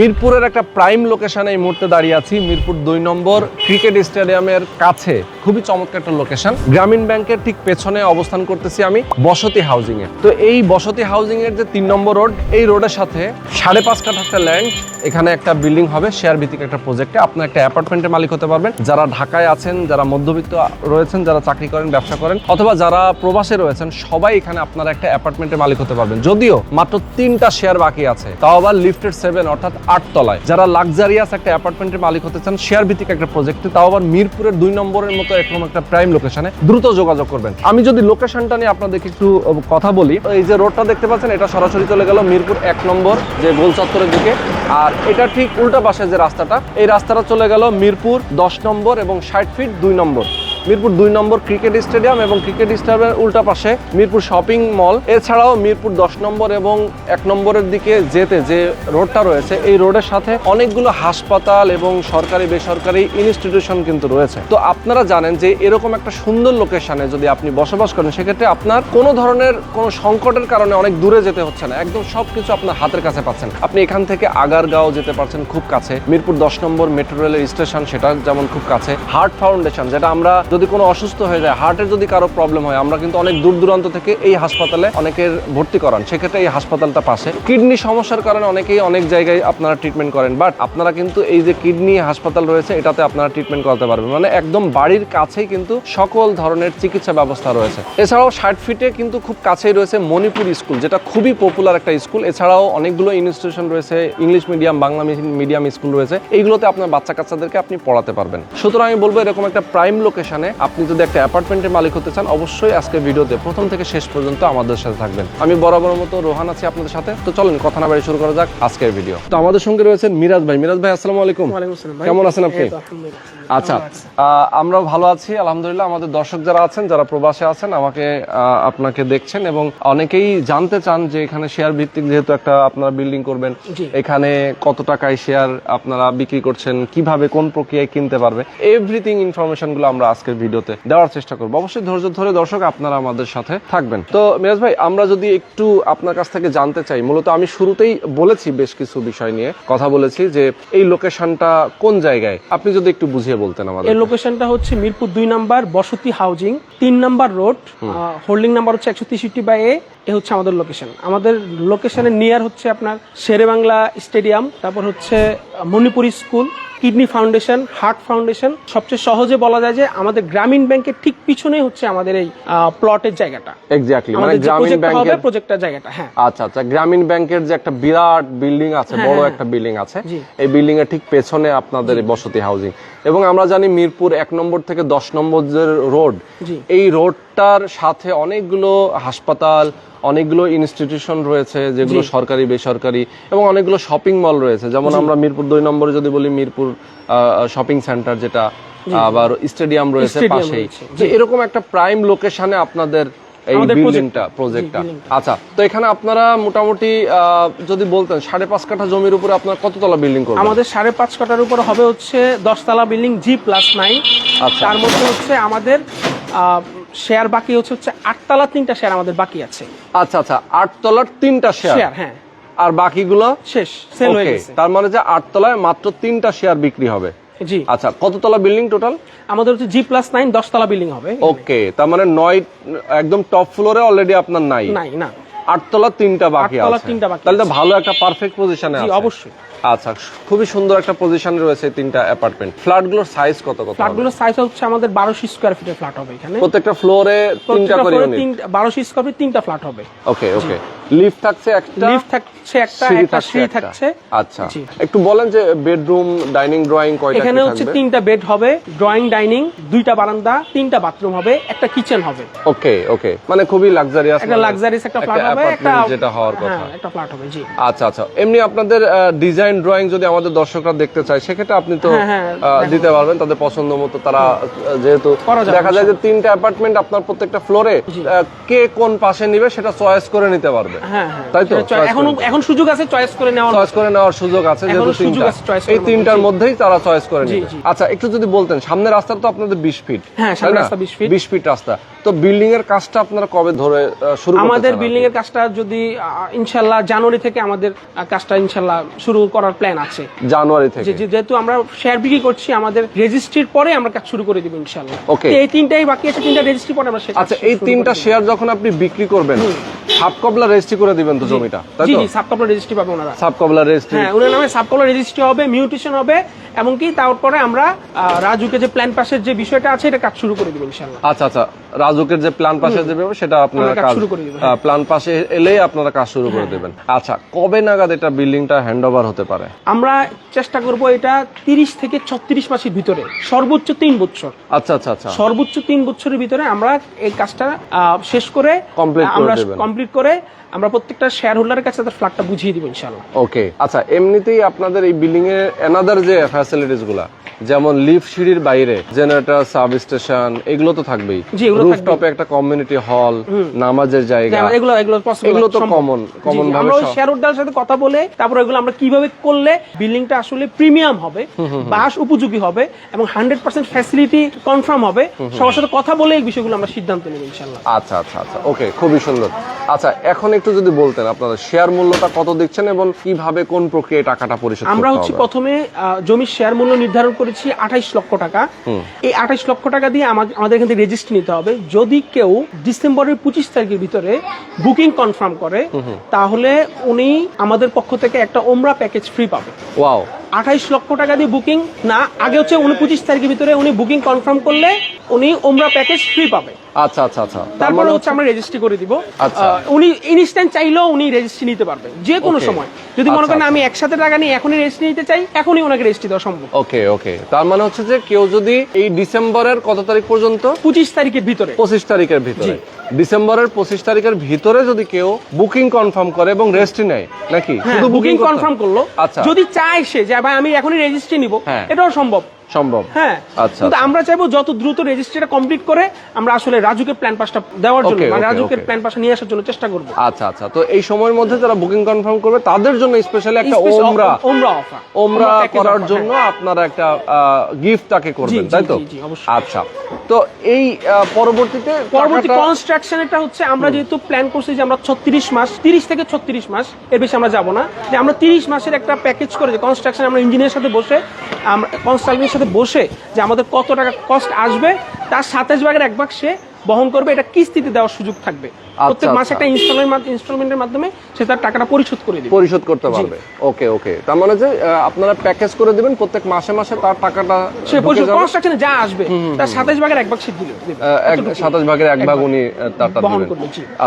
মিরপুরের একটা প্রাইম লোকেশনে এই মুহূর্তে দাঁড়িয়ে আছি, মিরপুর দুই নম্বর ক্রিকেট স্টেডিয়ামের কাছে। খুবই চমৎকার একটা লোকেশন গ্রামীণ ব্যাংকের ঠিক পেছনে অবস্থান করতেছি আমি বসতি হাউজিং এ তো এই বসতি হাউজিং এর যে তিন নম্বর রোড এই রোডের সাথে সাড়ে পাঁচ কাঠা একটা ল্যান্ড এখানে একটা বিল্ডিং হবে শেয়ার ভিত্তিক একটা প্রজেক্টে আপনার একটা অ্যাপার্টমেন্টের মালিক হতে পারবেন। যারা ঢাকায় আছেন, যারা মধ্যবিত্ত রয়েছেন, যারা চাকরি করেন, ব্যবসা করেন, অথবা যারা প্রবাসে রয়েছেন, সবাই এখানে আপনারা একটা অ্যাপার্টমেন্টের মালিক হতে পারবেন। যদিও মাত্র তিনটা শেয়ার বাকি আছে, তাও আবার লিফটেড সেভেন অর্থাৎ আট তলায়। যারা লাক্সারিয়াস একটা অ্যাপার্টমেন্টের মালিক হতে চান শেয়ার ভিত্তিক একটা প্রজেক্টে তাও আবার মিরপুরের দুই নম্বরের মতো এরকম একটা প্রাইম লোকেশনে দ্রুত যোগাযোগ করবেন। আমি যদি লোকেশনটা নিয়ে আপনাদেরকে একটু কথা বলি, এই যে রোডটা দেখতে পাচ্ছেন, এটা সরাসরি চলে গেল মিরপুর এক নম্বর, যে গোল চত্বরের দিকে। আর এটা ঠিক উল্টা পাশে যে রাস্তাটা, এই রাস্তাটা চলে গেল মিরপুর দশ নম্বর এবং ষাট ফিট দুই নম্বর। মিরপুর দুই নম্বর ক্রিকেট স্টেডিয়াম এবং ক্রিকেট স্টেডিয়ামের উল্টা পাশে মিরপুর শপিং মল। এছাড়াও মিরপুর দশ নম্বর এবং এক নম্বরের দিকে যেতে যে রোডটা রয়েছে, এই রোডের সাথে অনেকগুলো হাসপাতাল এবং সরকারি, বেসরকারি ইনস্টিটিউশন কিন্তু রয়েছে। তো আপনারা জানেন যে এরকম একটা সুন্দর লোকেশনে যদি আপনি বসবাস করেন, সেক্ষেত্রে আপনার কোনো ধরনের কোনো সংকটের কারণে অনেক দূরে যেতে হচ্ছে না। একদম সবকিছু আপনার হাতের কাছে পাচ্ছেন। আপনি এখান থেকে আগারগাঁও যেতে পারছেন খুব কাছে। মিরপুর দশ নম্বর মেট্রো রেলের স্টেশন, সেটা যেমন খুব কাছে। হার্ট ফাউন্ডেশন, যেটা আমরা যদি কোনো অসুস্থ হয়ে যায় হার্টের যদি কারও প্রবলেম হয়, আমরা কিন্তু অনেক দূর দূরান্ত থেকে এই হাসপাতালে অনেকের ভর্তি করান। সেক্ষেত্রে এই হাসপাতালটা পাশে। কিডনি সমস্যার কারণে অনেকেই অনেক জায়গায় আপনারা ট্রিটমেন্ট করেন বাট আপনারা কিন্তু এই যে কিডনি হাসপাতাল রয়েছে, এটাতে আপনারা ট্রিটমেন্ট করাতে পারবেন। মানে একদম বাড়ির কাছেই কিন্তু সকল ধরনের চিকিৎসা ব্যবস্থা রয়েছে। এছাড়াও ষাট ফিটে কিন্তু খুব কাছেই রয়েছে মণিপুর স্কুল যেটা খুবই পপুলার একটা স্কুল এছাড়াও অনেকগুলো ইনস্টিটিউশন রয়েছে English medium Bangla medium school রয়েছে। এইগুলোতে আপনার বাচ্চা কাচ্চাদেরকে আপনি পড়াতে পারবেন। সুতরাং আমি বলব এরকম একটা প্রাইম লোকেশনে আপনি যদি একটা অ্যাপার্টমেন্টের মালিক হতে চান অবশ্যই আজকে ভিডিওতে প্রথম থেকে শেষ পর্যন্ত আমাদের সাথে থাকবেন। আমি বরাবর মতো রোহান আছি আপনাদের সাথে। তো চলেন কথা না বাড়ি শুরু করা যাক আজকের ভিডিও। তো আমাদের সঙ্গে রয়েছেন মিরাজ ভাই। মিরাজ ভাই আসসালামু আলাইকুম। কেমন আছেন আপনি। আচ্ছা আহ, আমরা ভালো আছি আলহামদুলিল্লাহ। আমাদের দর্শক যারা আছেন যারা প্রবাসে আছেন আমাকে আপনাকে দেখছেন এবং অনেকেই জানতে চান যে এখানে শেয়ার ভিত্তিক যেহেতু একটা আপনারা বিল্ডিং করবেন এখানে কত টাকায় শেয়ার আপনারা বিক্রি করছেন কীভাবে কোন প্রক্রিয়ায় কিনতে পারবে এভরিথিং ইনফরমেশনগুলো আমরা আজকের ভিডিওতে দেওয়ার চেষ্টা করব। অবশ্যই ধৈর্য ধরে দর্শক আপনারা আমাদের সাথে থাকবেন। তো মিরাজ ভাই আমরা যদি একটু আপনার কাছ থেকে জানতে চাই মূলত আমি শুরুতেই বলেছি বেশ কিছু বিষয় নিয়ে কথা বলেছি যে এই লোকেশনটা কোন জায়গায়? আপনি যদি একটু বুঝিয়ে বলতেন আমাদের এর লোকেশনটা হচ্ছে মিরপুর দুই নাম্বার বসতি হাউজিং তিন নাম্বার রোড হোল্ডিং নাম্বার হচ্ছে একশো তেষট্টি বাই এ এ হচ্ছে আমাদের লোকেশন আমাদের লোকেশনের নিয়ার হচ্ছে আপনার শেরে বাংলা স্টেডিয়াম তারপর হচ্ছে Manipur school kidney foundation heart foundation. সবচেয়ে সহজে বলা যায় যে আমাদের গ্রামীণ ব্যাংকের ঠিক পিছনেই হচ্ছে আমাদের এই প্লটের জায়গাটা। এক্স্যাক্টলি মানে গ্রামীণ ব্যাংকের প্রজেক্টটা জায়গাটা হ্যাঁ। আচ্ছা আচ্ছা গ্রামীণ ব্যাংকের যে একটা বিরাট বিল্ডিং আছে হ্যাঁ, বড় হ্যাঁ। একটা বিল্ডিং আছে এই বিল্ডিং এর ঠিক পেছনে আপনাদের বসতি হাউজিং এবং আমরা জানি মিরপুর এক নম্বর থেকে দশ নম্বর যে রোড এই এই রোডটার সাথে অনেকগুলো হাসপাতাল অনেকগুলো ইনস্টিটিউশন রয়েছে যেগুলো সরকারি বেসরকারি এবং অনেকগুলো শপিং মল রয়েছে। যেমন আমরা মিরপুর দুই নম্বরে যদি বলি মিরপুর শপিং সেন্টার যেটা আবার স্টেডিয়াম রয়েছে পাশেই। যে এরকম একটা প্রাইম লোকেশনে আপনাদের এই বিল্ডিংটা প্রজেক্টটা। আচ্ছা তো এখানে আপনারা মোটামুটি যদি বলতেন সাড়ে পাঁচ কাঠা জমির উপরে আপনার কততলা বিল্ডিং করবেন? আমাদের সাড়ে পাঁচ কাটার উপর হবে হচ্ছে দশতলা বিল্ডিং জি প্লাস নাইন আচ্ছা। তার মধ্যে হচ্ছে আমাদের শেয়ার বাকি হচ্ছে হচ্ছে আটতলা তিনটা শেয়ার আমাদের বাকি আছে। আচ্ছা আচ্ছা আটতলার তিনটা শেয়ার? হ্যাঁ। আর বাকিগুলো? শেষ সেল হয়ে গেছে। তার মানে যে আটতলায় মাত্র তিনটা শেয়ার বিক্রি হবে? জি। আচ্ছা কততলা বিল্ডিং টোটাল আমাদের হচ্ছে জি প্লাস নাইন দশতলা বিল্ডিং হবে। ওকে তার মানে নয় একদম টপ ফ্লোরে অলরেডি আপনার নাই? নাই না। আটতলা তিনটা বাকি আটতলা আছে। তিনটা বাকি তাহলে ভালো একটা পারফেক্ট পজিশনে আছে। অবশ্যই। আচ্ছা খুবই সুন্দর একটা পজিশনে রয়েছে তিনটা অ্যাপার্টমেন্ট ফ্ল্যাটগুলোর সাইজ কত কত? ফ্ল্যাটগুলোর সাইজ হচ্ছে আমাদের বারোশো স্কোয়ার ফিটের ফ্ল্যাট হবে এখানে। প্রত্যেকটা ফ্লোরে তিনটা করে ইউনিট তিনটা বারোশো স্কোয়ার ফিট তিনটা ফ্ল্যাট হবে। ওকে ওকে লিফট থাকছে একটা লিফট থাকছে একটা একটা সিঁড়ি থাকছে। আচ্ছা। একটু বলেন যে বেডরুম ডাইনিং ড্রয়িং কয়টা এখানে হচ্ছে তিনটা বেড হবে ড্রয়িং ডাইনিং দুইটা বারান্দা তিনটা বাথরুম হবে একটা কিচেন হবে। ওকে ওকে। মানে খুবই লাক্সারিয়াস একটা লাক্সারিস একটা ফ্ল্যাট হবে একটা যেটা হওয়ার কথা। হ্যাঁ একটা ফ্ল্যাট হবে জি। আচ্ছা আচ্ছা। এমনি আপনাদের ডিজাইন ড্রয়িং যদি আমাদের দর্শকরা দেখতে চায় সেক্ষেত্রে আপনি তো হ্যাঁ, হ্যাঁ, দিতে পারবেন তাদের পছন্দ মতো তারা যেহেতু দেখা যায় যে তিনটা অ্যাপার্টমেন্ট আপনার প্রত্যেকটা ফ্লোরে কে কোন পাশে নিবে সেটা চয়েস করে নিতে পারবে। তাই তো? চয়- এখন এখন সুযোগ আছে চয়েস করে নেওয়ার। চয়েস করে নেওয়ার সুযোগ আছে যেহেতু সুযোগ তিনটা। এই তিনটার মধ্যেই তারা চয়েস করে নেবে। আচ্ছা একটু যদি বলতেন সামনের রাস্তা তো আপনাদের বিশ ফিট হ্যাঁ, সামনের রাস্তা 20 ফিট বিশ ফিট রাস্তা। তো বিল্ডিং এর কাজটা আপনারা কবে ধরে শুরু আমাদের? বিল্ডিং এর কাজটা যদি ইনশাল্লাহ জানুয়ারি থেকে আমাদের কাজটা ইনশাল্লাহ শুরু করার প্ল্যান আছে। জানুয়ারি থেকে? যেহেতু আমরা শেয়ার বিক্রি করছি আমাদের রেজিস্ট্রির পরে আমরা কাজ শুরু করে দিব ইনশাল্লাহ ওকে এই তিনটাই বাকি আছে তিনটা রেজিস্ট্রি পরে আমরা আচ্ছা এই তিনটা শেয়ার যখন আপনি বিক্রি করবেন হাফ কবলা রেজিস্ট্রি করে দিবেন তো জমিটা তাই তো? জি সাবকাপলার রেজিস্ট্রি পাবে ওনারা। সাব কবলা রেজিস্ট্রি হ্যাঁ ওনার নামে সাবকলার রেজিস্ট্রি হবে মিউটেশন হবে এমনকি তারপরে আমরা রাজুকে যে প্ল্যান পাসের যে বিষয়টা আছে এটা কাজ শুরু করে দিব ইনশাল্লাহ আচ্ছা আচ্ছা। রাজুকের যে প্ল্যান পাশে দেবে সেটা আপনারা কাজ শুরু করে দিব, হ্যাঁ। প্ল্যান পাশে এলেই আপনারা কাজ শুরু করে দেবেন। আচ্ছা কবে নাগাদ এটা বিল্ডিংটা হ্যান্ড ওভার হতে পারে? আমরা চেষ্টা করব এটা তিরিশ থেকে ছত্রিশ মাসের ভিতরে সর্বোচ্চ তিন বছর। আচ্ছা আচ্ছা আচ্ছা। সর্বোচ্চ তিন বছরের ভিতরে আমরা এই কাজটা শেষ করে Complete করে আমরা দেবেন। কমপ্লিট করে আমরা প্রত্যেকটা শেয়ার হোল্ডারের কাছে তাদের ফ্ল্যাটটা বুঝিয়ে দিব ইনশাল্লাহ ওকে আচ্ছা এমনিতেই আপনাদের এই বিল্ডিং এর এনাদার যে ফ্যাসিলিটিসগুলা। যেমন লিফট সিঁড়ির বাইরে জেনারেটর সাব স্টেশন এগুলো তো থাকবেই। রুফটপে একটা কমিউনিটি হল নামাজের জায়গা। এগুলো এগুলো এগুলো তো common জি, ভাবে আমরা ওই সব- শেয়ার হোল্ডারের সাথে কথা বলে তারপর এগুলো আমরা কীভাবে করলে বিল্ডিংটা আসলে প্রিমিয়াম হবে বাস উপযোগী হবে এবং হান্ড্রেড পার্সেন্ট ফ্যাসিলিটি কনফার্ম হবে সবার সাথে কথা বলে এই বিষয়গুলো আমরা সিদ্ধান্ত নেব ইনশাল্লাহ আচ্ছা আচ্ছা আচ্ছা। ওকে খুবই সুন্দর। আচ্ছা এখন একটু যদি বলতেন আপনারা শেয়ার মূল্যটা কত দিচ্ছেন এবং কীভাবে কোন প্রক্রিয়ায় টাকাটা পরিশোধ আমরা হচ্ছে প্রথমে জমির শেয়ার মূল্য নির্ধারণ করেছি আঠাইশ লক্ষ টাকা। এই আঠাইশ লক্ষ টাকা দিয়ে আমা- আমাদের এখান থেকে রেজিস্ট্রি নিতে হবে। যদি কেউ ডিসেম্বরের পঁচিশ তারিখের ভিতরে বুকিং কনফার্ম করে তাহলে উনি আমাদের পক্ষ থেকে একটা ওমরা প্যাকেজ ফ্রি পাবে। ওয়াও। আঠাইশ লক্ষ টাকা দিয়ে বুকিং না আগে হচ্ছে উনি পঁচিশ তারিখের ভিতরে উনি বুকিং কনফার্ম করলে উনি ওমরা প্যাকেজ ফ্রি পাবে। আচ্ছা আচ্ছা আচ্ছা। তার তারপরে মানে হচ্ছে আমরা রেজিস্ট্রি করে দিব। আচ্ছা। উনি ইনস্ট্যান্ট চাইলেও উনি রেজিস্ট্রি নিতে পারবে যে কোনো সময়। যদি মনে আচ্ছা, করেন আমি একসাথে টাকা নিয়ে এখনই রেজিস্ট্রি নিতে চাই এখনই ওনাকে রেজিস্ট্রি দেওয়া সম্ভব। ওকে ওকে তার মানে হচ্ছে যে কেউ যদি এই ডিসেম্বরের কত তারিখ পর্যন্ত? পঁচিশ তারিখের ভিতরে। পঁচিশ তারিখের ভিতরে। ডিসেম্বরের পঁচিশ তারিখের ভিতরে যদি কেউ বুকিং কনফার্ম করে এবং রেস্টই নেয় নাকি? হ্যাঁ booking বুকিং কনফার্ম করল। আচ্ছা। যদি চায় সে যে ভাই আমি এখনই রেজিস্ট্রি নিব হ্যাঁ। এটাও সম্ভব। সম্ভব। হ্যাঁ। আচ্ছা কিন্তু আমরা চাইব যত দ্রুত রেজিস্ট্রিটা কমপ্লিট করে আমরা আসলে রাজুকে প্ল্যান পাসটা দেওয়ার জন্য মানে রাজুকে প্ল্যান পাসটা নিয়ে আসার জন্য চেষ্টা করব। আচ্ছা আচ্ছা। তো এই সময়ের মধ্যে যারা বুকিং কনফার্ম করবে তাদের জন্য স্পেশালি একটা ওমরা ওমরা অফার ওমরা করার জন্য আপনারা একটা গিফট তাকে করবেন তাই তো। আচ্ছা। তো এই পরবর্তীতে পরবর্তী কনস্ট্রাকশন কনস্ট্রাকশনটা হচ্ছে আমরা যেহেতু প্ল্যান করছি যে আমরা ছত্রিশ মাস তিরিশ থেকে ছত্রিশ মাস এর বেশি আমরা যাব না। যে আমরা তিরিশ মাসের একটা প্যাকেজ করে যে কনস্ট্রাকশন আমরা ইঞ্জিনিয়ারের সাথে বসে আমরা কনস্ট্রাকশনের সাথে বসে যে আমাদের কত টাকা কস্ট আসবে তার সাতাশ ভাগের এক ভাগ সে বহন করবে এটা কিস্তিতে দেওয়ার সুযোগ থাকবে। প্রত্যেক মাসে আচ্ছা। একটা ইনস্টলমেন্ট ইনস্টলমেন্টের মাধ্যমে সে তার টাকাটা পরিশোধ করে দিবে। পরিশোধ করতে পারবে। ওকে ওকে। তার মানে যে আপনারা প্যাকেজ করে দিবেন প্রত্যেক মাসে মাসে তার টাকাটা সে পরিশোধ কনস্ট্রাকশনে যা আসবে তার সাতাশ ভাগের এক ভাগ সে দিবে দিবে। আহ, এক কতটুকু? সাতাশ ভাগের এক ভাগ। উনি তারটা দিবেন।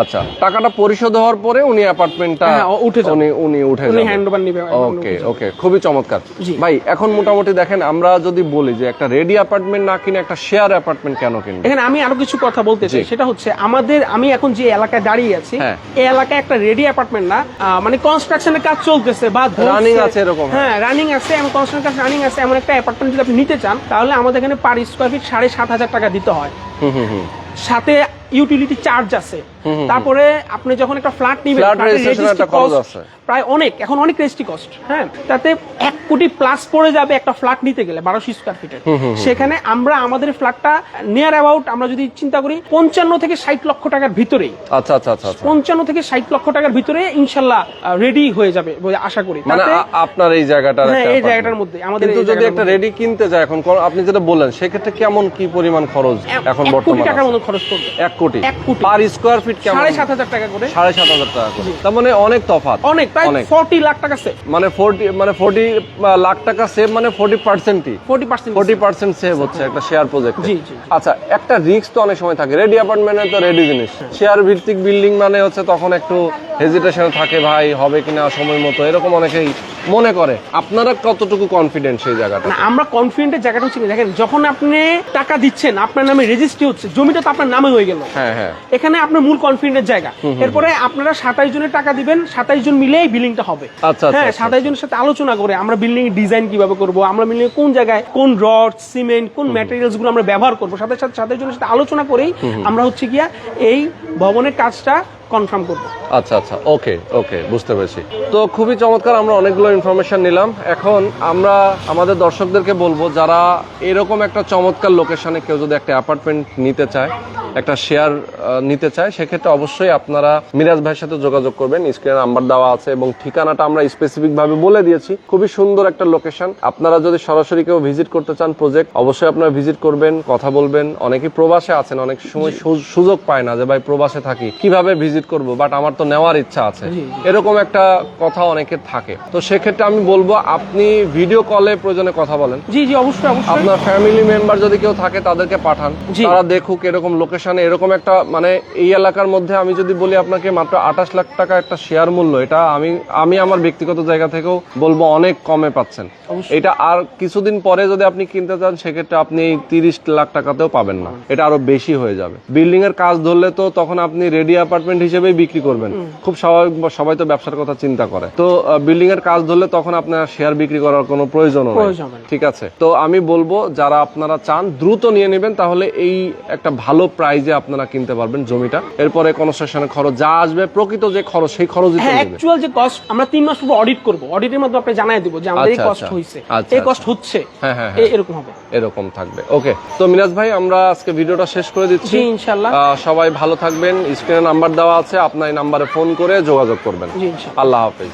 আচ্ছা টাকাটা পরিশোধ হওয়ার পরে উনি অ্যাপার্টমেন্টটা উঠে। উনি উনি উঠে উনি যাবে। হ্যান্ড ওভার নিবে ওকে ওকে খুবই চমৎকার। ভাই এখন মোটামুটি দেখেন আমরা যদি বলি যে একটা রেডি অ্যাপার্টমেন্ট না কিনে একটা শেয়ার অ্যাপার্টমেন্ট কেন কিনবে? এখানে আমি আরও কিছু কথা বলতে চাই। সেটা হচ্ছে আমাদের আমি এখন যে এলাকায় দাঁড়িয়ে আছি। হ্যাঁ। এই এলাকায় একটা রেডি অ্যাপার্টমেন্ট না। মানে কনস্ট্রাকশনের কাজ চলতেছে বা রানিং আছে এরকম, হ্যাঁ। হ্যাঁ রানিং আছে এমন কনস্ট্রাকশন কাজ রানিং আছে এমন একটা অ্যাপার্টমেন্ট যদি আপনি নিতে চান তাহলে আমাদের এখানে পার স্কোয়ার ফিট সাড়ে সাত হাজার টাকা দিতে হয়। সাথে ইউটিলিটি চার্জ আছে। তারপরে আপনি যখন একটা ফ্ল্যাট নিবেন। প্রায় অনেক এখন অনেক রেজিস্ট্রি কস্ট হ্যাঁ? তাতে এক কোটি প্লাস পড়ে যাবে একটা ফ্ল্যাট নিতে গেলে বারোশো স্কোয়ার ফিটের সেখানে আমরা আমাদের ফ্ল্যাটটা নিয়ার অ্যাবাউট আমরা যদি চিন্তা করি পঞ্চান্ন থেকে ষাট লক্ষ টাকার ভিতরেই। আচ্ছা আচ্ছা আচ্ছা আচ্ছা। পঞ্চান্ন থেকে ষাট লক্ষ টাকার ভিতরে ইনশাল্লাহ রেডি হয়ে যাবে আশা করি। মানে আপনার এই জায়গাটা হ্যাঁ, এই জায়গাটার মধ্যে, আমাদের যদি একটা রেডি কিনতে যায় এখন আপনি যেটা বললেন সেক্ষেত্রে কেমন কি পরিমাণ খরচ এখন বর্তমানে টাকার মতো খরচ করবে এক কোটি। এক কোটি। পার স্কোয়ার ফিট কেমন? সাড়ে সাত হাজার টাকা করে। সাড়ে সাত হাজার টাকা করে। তার মানে অনেক তফাৎ। অনেক প্রায় লাখ টাকা সেভ মানে ফোরটি মানে ফোরটি লাখ টাকা সেভ মানে ফোরটি পার্সেন্টই forty percent forty percent save হচ্ছে একটা শেয়ার প্রজেক্ট জি, জি। আচ্ছা একটা রিস্ক তো অনেক সময় থাকে। রেডি অ্যাপার্টমেন্টে তো রেডি জিনিস। শেয়ার ভিত্তিক বিল্ডিং মানে হচ্ছে তখন একটু হেজিটেশন থাকে ভাই হবে কিনা সময় মতো? এরকম অনেকেই মনে করে। আপনারা কতটুকু কনফিডেন্ট সেই জায়গাটা না আমরা কনফিডেন্টের জায়গাটা হচ্ছে দেখেন যখন আপনি টাকা দিচ্ছেন আপনার নামে রেজিস্ট্রি হচ্ছে জমিটা তো আপনার নামে হয়ে গেল। হ্যাঁ হ্যাঁ। এখানে আপনার মূল কনফিডেন্টের জায়গা। এরপরে আপনারা সাতাইশ জনের টাকা দিবেন সাতাইশ জন মিলেই বিল্ডিংটা হবে। আচ্ছা, হ্যাঁ আচ্ছা, সাতাইশ জনের সাথে আলোচনা করে আমরা বিল্ডিং ডিজাইন কীভাবে করব আমরা বিল্ডিং কোন জায়গায় কোন রড সিমেন্ট কোন ম্যাটেরিয়ালসগুলো আমরা ব্যবহার করব। সাথে সাথে সাতাইশ জনের সাথে আলোচনা করেই আমরা হচ্ছে গিয়া এই ভবনের কাজটা কনফার্ম করব। আচ্ছা আচ্ছা ওকে ওকে বুঝতে পেরেছি। তো খুবই চমৎকার আমরা অনেকগুলো ইনফরমেশন নিলাম। এখন আমরা আমাদের দর্শকদেরকে বলব যারা এরকম একটা চমৎকার লোকেশনে কেউ যদি একটা অ্যাপার্টমেন্ট নিতে চায় একটা শেয়ার নিতে চায় সেক্ষেত্রে অবশ্যই আপনারা মিরাজ ভাইয়ের সাথে যোগাযোগ করবেন। স্ক্রিনে নাম্বার দেওয়া আছে এবং ঠিকানাটা আমরা স্পেসিফিক ভাবে বলে দিয়েছি। খুবই সুন্দর একটা লোকেশন আপনারা যদি সরাসরি কেউ ভিজিট করতে চান প্রজেক্ট অবশ্যই আপনারা ভিজিট করবেন কথা বলবেন। অনেকেই প্রবাসে আছেন অনেক সময় সুযোগ পায় না যে ভাই প্রবাসে থাকি। কীভাবে ভিজিট করব বাট আমার তো নেওয়ার ইচ্ছা আছে। এরকম একটা কথা অনেকের থাকে। তো সেক্ষেত্রে আমি বলব আপনি ভিডিও কলে প্রয়োজনে কথা বলেন। জি জি অবশ্যই আপনার ফ্যামিলি মেম্বার যদি কেউ থাকে তাদেরকে পাঠান। তারা দেখুক এরকম লোকেশনে এরকম একটা মানে এই এলাকার মধ্যে আমি যদি বলি আপনাকে মাত্র আঠাশ লাখ টাকা একটা শেয়ার মূল্য এটা আমি আমি আমার ব্যক্তিগত জায়গা থেকেও বলব অনেক কমে পাচ্ছেন। এটা আর কিছুদিন পরে যদি আপনি কিনতে চান সেক্ষেত্রে আপনি এই তিরিশ লাখ টাকাতেও পাবেন না। এটা আরও বেশি হয়ে যাবে। বিল্ডিং এর কাজ ধরলে তো তখন আপনি রেডি অ্যাপার্টমেন্ট হিসেবেই বিক্রি করবেন। খুব স্বাভাবিক সবাই তো ব্যবসার কথা চিন্তা করে। তো বিল্ডিং এর কাজ ধরলে তখন আপনার শেয়ার বিক্রি করার কোনো প্রয়োজন। ঠিক আছে? তো আমি বলব যারা আপনারা চান দ্রুত নিয়ে নেবেন তাহলে এই একটা ভালো প্রাইজে আপনারা কিনতে পারবেন জমিটা। এরপরে কনস্ট্রাকশনের খরচ যা আসবে প্রকৃত যে খরচ সেই হ্যাঁ নেবে অ্যাকচুয়াল যে কস্ট আমরা তিন মাস পর অডিট করব। অডিটের মাধ্যমে আপনি জানাই দিব যে আমাদের এই কস্ট আচ্ছা। আচ্ছা, এই আচ্ছা। কস্ট হচ্ছে। হ্যাঁ, হ্যাঁ, এরকম হবে। এরকম থাকবে। ওকে তো মিরাজ ভাই আমরা আজকে ভিডিওটা শেষ করে দিচ্ছি। জি ইনশাল্লাহ। সবাই ভালো থাকবেন। স্ক্রিনে নাম্বার দেওয়া আছে আপনার এই নাম্বারে ফোন করে যোগাযোগ করবেন। আল্লাহ হাফেজ।